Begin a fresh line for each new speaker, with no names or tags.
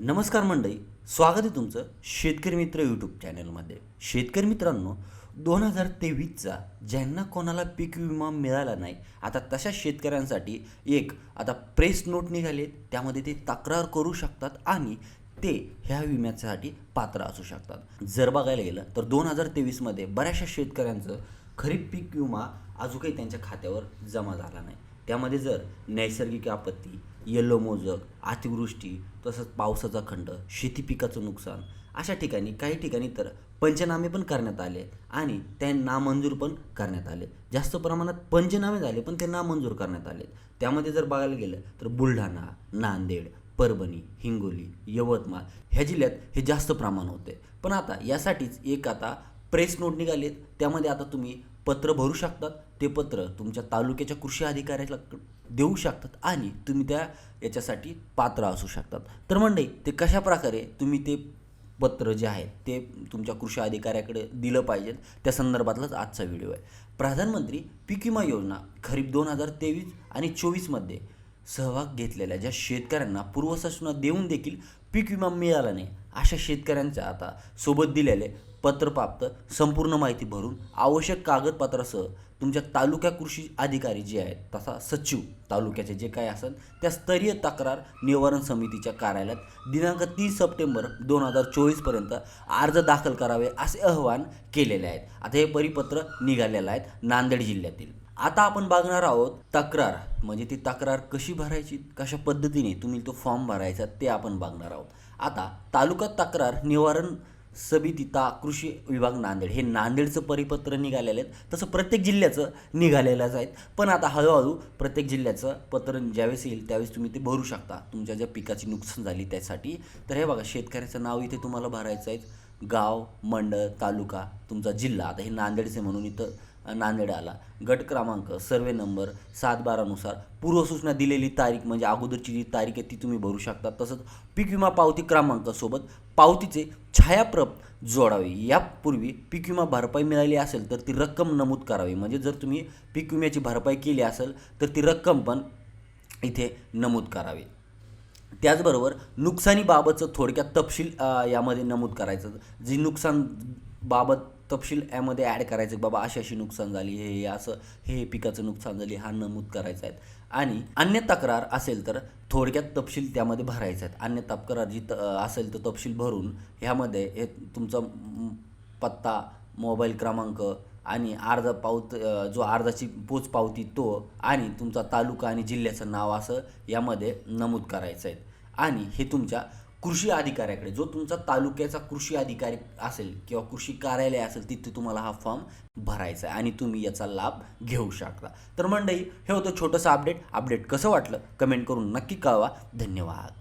नमस्कार मंडळी स्वागत आहे तुमचं शेतकरी मित्र यूट्यूब चॅनलमध्ये शेतकरी मित्रांनो दोन हजार तेवीसचा ज्यांना कोणाला पीक विमा मिळाला नाही आता तशा शेतकऱ्यांसाठी एक आता प्रेस नोट निघाले त्यामध्ये ते तक्रार करू शकतात आणि ते ह्या विम्यासाठी पात्र असू शकतात. जर बघायला गेलं तर दोन हजार तेवीसमध्ये बऱ्याचशा शेतकऱ्यांचं खरीप पीक विमा अजून काही त्यांच्या खात्यावर जमा झाला नाही. त्यामध्ये जर नैसर्गिक आपत्ती येल्लो मोजक अतिवृष्टी तसंच पावसाचा खंड शेती पिकाचं नुकसान अशा ठिकाणी काही ठिकाणी तर पंचनामे पण करण्यात आले आणि ते नामंजूर पण करण्यात आले. जास्त प्रमाणात पंचनामे झाले पण ते नामंजूर करण्यात आले. त्यामध्ये जर बघायला गेलं तर बुलढाणा नांदेड परभणी हिंगोली यवतमाळ ह्या जिल्ह्यात हे जास्त प्रमाण होते. पण आता यासाठीच एक आता प्रेस नोट निघालीत. त्यामध्ये आता तुम्ही पत्र भरू शकतात. ते पत्र तुमच्या तालुक्याच्या कृषी अधिकाऱ्याला देऊ शकतात आणि तुम्ही त्या याच्यासाठी पात्र असू शकतात. तर मंडळी ते कशा प्रकारे तुम्ही ते पत्र जे आहे ते तुमच्या कृषी अधिकाऱ्याकडे दिलं पाहिजे त्या संदर्भातलाच आजचा व्हिडिओ आहे. प्रधानमंत्री पीक विमा योजना खरीप दोन हजार तेवीस आणि चोवीसमध्ये सहभाग घेतलेल्या ज्या शेतकऱ्यांना पूर्वसूचना देऊन देखील पीक विमा मिळाला नाही अशा शेतकऱ्यांच्या आता सोबत दिलेले पत्रप्राप्त संपूर्ण माहिती भरून आवश्यक कागदपत्रासह तुमच्या तालुका कृषी अधिकारी जे आहेत तसा सचिव तालुक्याचे जे काय असेल त्या स्तरीय तक्रार निवारण समितीच्या कार्यालयात दिनांक तीस सप्टेंबर दोन हजार चोवीसपर्यंत अर्ज दाखल करावे असे आवाहन केलेले आहेत. आता हे परिपत्र निघालेलं आहेत नांदेड जिल्ह्यातील. आता आपण बघणार आहोत तक्रार. म्हणजे ती तक्रार कशी भरायची कशा पद्धतीने तुम्ही तो फॉर्म भरायचा ते आपण बघणार आहोत. आता तालुका तक्रार निवारण समिती ता कृषी विभाग नांदेड. हे नांदेडचं परिपत्र निघालेलं आहेत. तसं प्रत्येक जिल्ह्याचं निघालेलंच आहेत. पण आता हळूहळू प्रत्येक जिल्ह्याचं पत्र ज्यावेळेस येईल त्यावेळेस तुम्ही ते भरू शकता. तुमच्या ज्या पिकाची नुकसान झाली त्यासाठी. तर हे बघा शेतकऱ्याचं नाव इथे तुम्हाला भरायचं आहे. गाव मंडळ तालुका तुमचा जिल्हा. आता हे नांदेडचे म्हणून इथं नांदेड आला गट क्रमांक सर्वे नंबर सात बारानुसार पूर्वसूचना दिलेली तारीख म्हणजे अगोदरची जी तारीख आहे ती तुम्ही भरू शकता. तसंच पीक विमा पावती क्रमांकासोबत पावतीचे छायाप्रप जोडावे. यापूर्वी पीक विमा भरपाई मिळाली असेल तर ती रक्कम नमूद करावी. म्हणजे जर तुम्ही पीक विम्याची भरपाई केली असेल तर ती रक्कम पण इथे नमूद करावी. त्याचबरोबर नुकसानीबाबतचं थोडक्यात तपशील यामध्ये नमूद करायचं. जी नुकसान बाबत तपशील यामध्ये ॲड करायचं बाबा अशी अशी नुकसान झाली हे हे असं हे हे पिकाचं नुकसान झाली हा नमूद करायचा आहे. आणि अन्य तक्रार असेल तर थोडक्यात तपशील त्यामध्ये भरायचं आहेत. अन्य तक्रार जी त असेल तर तपशील भरून ह्यामध्ये हे तुमचा पत्ता मोबाईल क्रमांक आणि अर्ज पावत जो अर्जाची पोच पावती तो आणि तुमचा तालुका आणि जिल्ह्याचं नाव असं यामध्ये नमूद करायचं आहे. आणि हे तुमच्या कृषी अधिकाऱ्याकडे जो तुमचा तालुक्याचा कृषी अधिकारी असेल किंवा कृषी कार्यालय असेल तिथे तुम्हाला हा फॉर्म भरायचा आहे आणि तुम्ही याचा लाभ घेऊ शकता. तर मंडळी हे होतं छोटंसं अपडेट. अपडेट कसं वाटलं? कमेंट करून नक्की कळवा. धन्यवाद.